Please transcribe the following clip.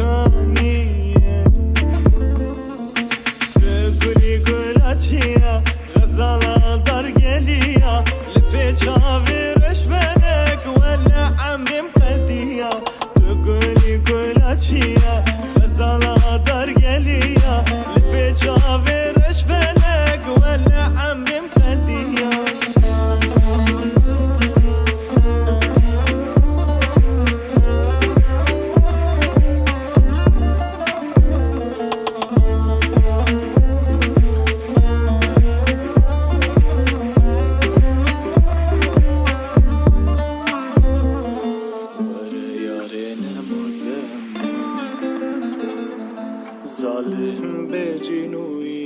кание Тепри гулачия Gazala dar geliya Lipe çavirış melek Velle amrim kadiya. Tuguli gulaçiya Gazala mazem Zalim be cinun